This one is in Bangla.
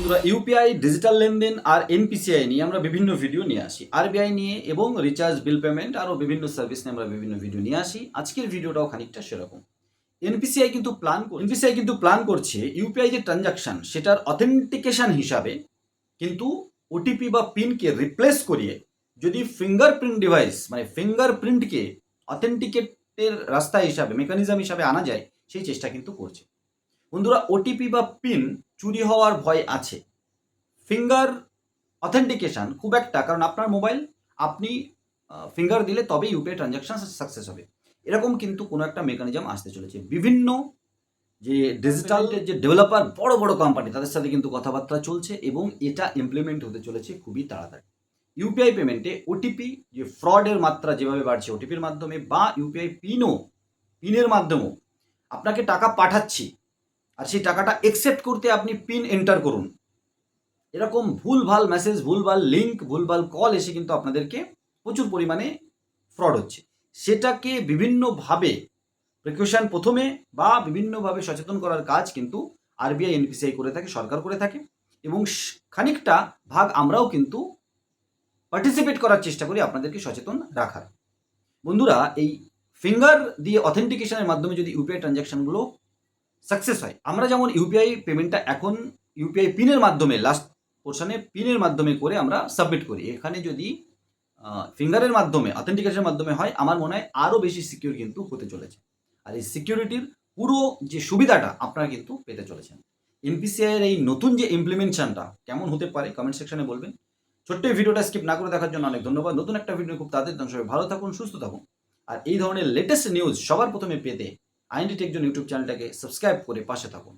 বন্ধুরা, ইউপিআই ডিজিটাল লেনদেন আর এনপিসিআই নিয়ে আমরা বিভিন্ন ভিডিও নিয়ে আসি। আরবিআই নিয়ে এবং রিচার্জ বিল পেমেন্ট আরও বিভিন্ন সার্ভিস নিয়ে আমরা বিভিন্ন ভিডিও নিয়ে আসি। আজকের ভিডিওটাও খানিকটা সেরকম। এনপিসিআই কিন্তু প্ল্যান এনপিসিআই কিন্তু প্ল্যান করছে ইউপিআই যে ট্রানজাকশন সেটার অথেন্টিকেশন হিসাবে কিন্তু ওটিপি বা পিনকে রিপ্লেস করিয়ে যদি ফিঙ্গারপ্রিন্ট ডিভাইস মানে ফিঙ্গারপ্রিন্টকে অথেন্টিকেটের রাস্তা হিসাবে মেকানিজম হিসাবে আনা যায়, সেই চেষ্টা কিন্তু করছে। বন্ধুরা ওটিপি বা পিন চুরি হওয়ার ভয় আছে। ফিঙ্গার অথেন্টিকেশন খুব একটা কারণ আপনার মোবাইল আপনি ফিঙ্গার দিলে তবে ইউপিআই ট্রানজাকশন সাকসেস হবে। এরকম কিন্তু কোনো একটা মেকানিজম আসতে চলেছে। বিভিন্ন যে ডিজিটাল যে ডেভেলপার বড় বড় কোম্পানি তাদের সাথে কিন্তু কথাবার্তা চলছে এবং এটা ইমপ্লিমেন্ট হতে চলেছে খুবই তাড়াতাড়ি। ইউপিআই পেমেন্টে ওটিপি যে ফ্রডের মাত্রা যেভাবে বাড়ছে ওটিপির মাধ্যমে বা ইউপিআই পিনও পিনের মাধ্যমেও আপনাকে টাকা পাঠাচ্ছি। আর সেই টাকাটা একসেপ্ট করতে আপনি পিন এন্টার করুন। এরকম ভুলভাল মেসেজ ভুলভাল লিঙ্ক ভুলভাল কল এসে কিন্তু আপনাদেরকে প্রচুর পরিমাণে ফ্রড হচ্ছে। সেটাকে বিভিন্নভাবে প্রিকশন প্রথমে বা বিভিন্নভাবে সচেতন করার কাজ কিন্তু আরবিআই এনপিসিআই করে থাকে, সরকার করে থাকে এবং খানিকটা ভাগ আমরাও কিন্তু পার্টিসিপেট করার চেষ্টা করি আপনাদেরকে সচেতন রাখার। বন্ধুরা, এই ফিঙ্গার দিয়ে অথেন্টিকেশনের মাধ্যমে যদি ইউপিআই ট্রানজ্যাকশনগুলো সাকসেস হয়। আমরা যেমন ইউপিআই পেমেন্টটা এখন ইউপিআই পিনের মাধ্যমে লাস্ট পোর্শনে পিনের মাধ্যমে করে আমরা সাবমিট করি। এখানে যদি ফিঙ্গারের মাধ্যমে অথেন্টিকেশনের মাধ্যমে হয়, আমার মনে হয় আরও বেশি সিকিউর কিন্তু হতে চলেছে। আর এই সিকিউরিটির পুরো যে সুবিধাটা, আপনারা কিন্তু পেতে চলেছেন। এনপিসিআই এর এই নতুন যে ইমপ্লিমেন্টেশনটা কেমন হতে পারে কমেন্ট সেকশনে বলবেন। ছোট্ট এই ভিডিওটা স্কিপ না করে দেখার জন্য অনেক ধন্যবাদ। নতুন একটা ভিডিও খুব তাদের সবাই ভালো থাকুন, সুস্থ থাকুন। আর এই ধরনের লেটেস্ট নিউজ সবার প্রথমে পেতে আইএনডি একজন ইউটিউব চ্যানেলটাকে সাবস্ক্রাইব করে পাশে থাকুন।